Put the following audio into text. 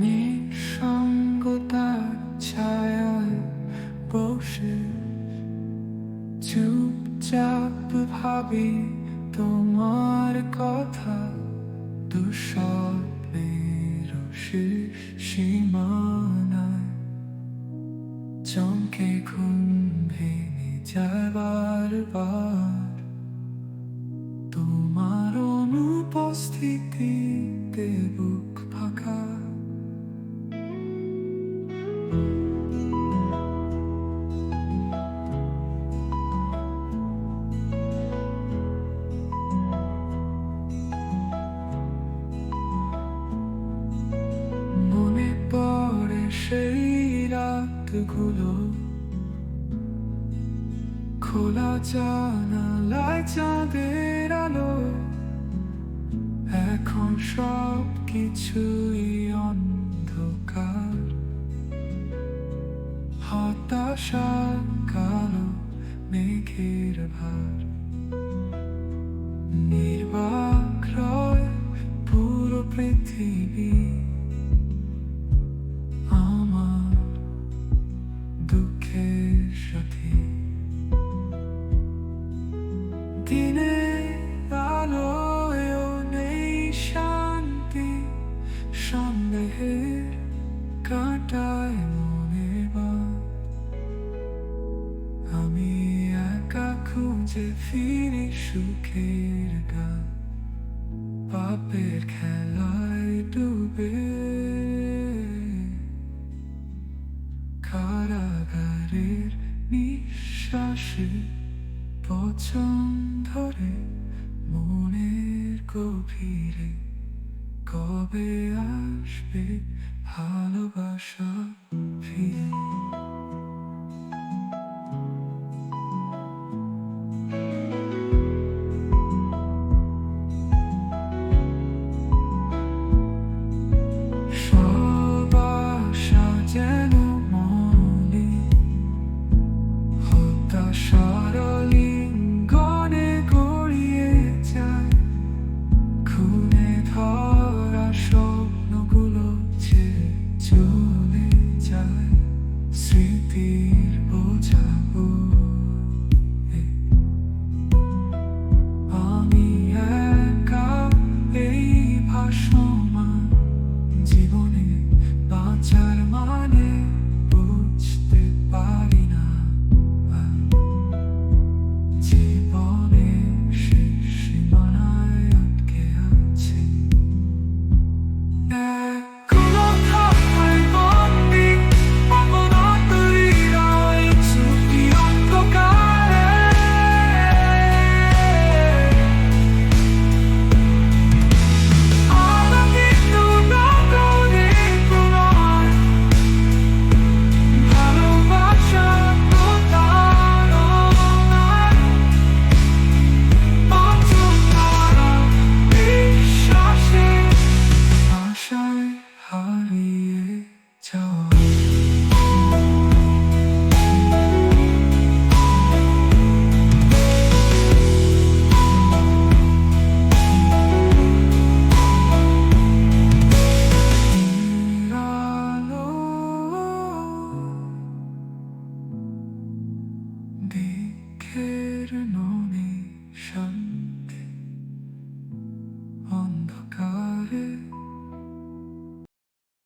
নিঃসঙ্গতার ছায়ায় বসে তোমার কথা সীমানায়। চমকে ভেঙে তোমার অনুপস্থিতিতে বুক ফাঁকা রাতগুলো খোলা জানালায় চাঁদের আলো। এখন সব কিছুই অন্ধকার। হতাশা কালো মেঘের ভার দিনের আলোয়ও নেই শান্তি, সন্দেহের কাটায় মনে। আমি একা খুঁজে ফিরি সুখের গান পাপের খেলায় ডুবে কারাগারের নিঃশ্বাসে পছন ধরে মনের গভীরে কবে আসবে ভালোবাসা ফিরে? 生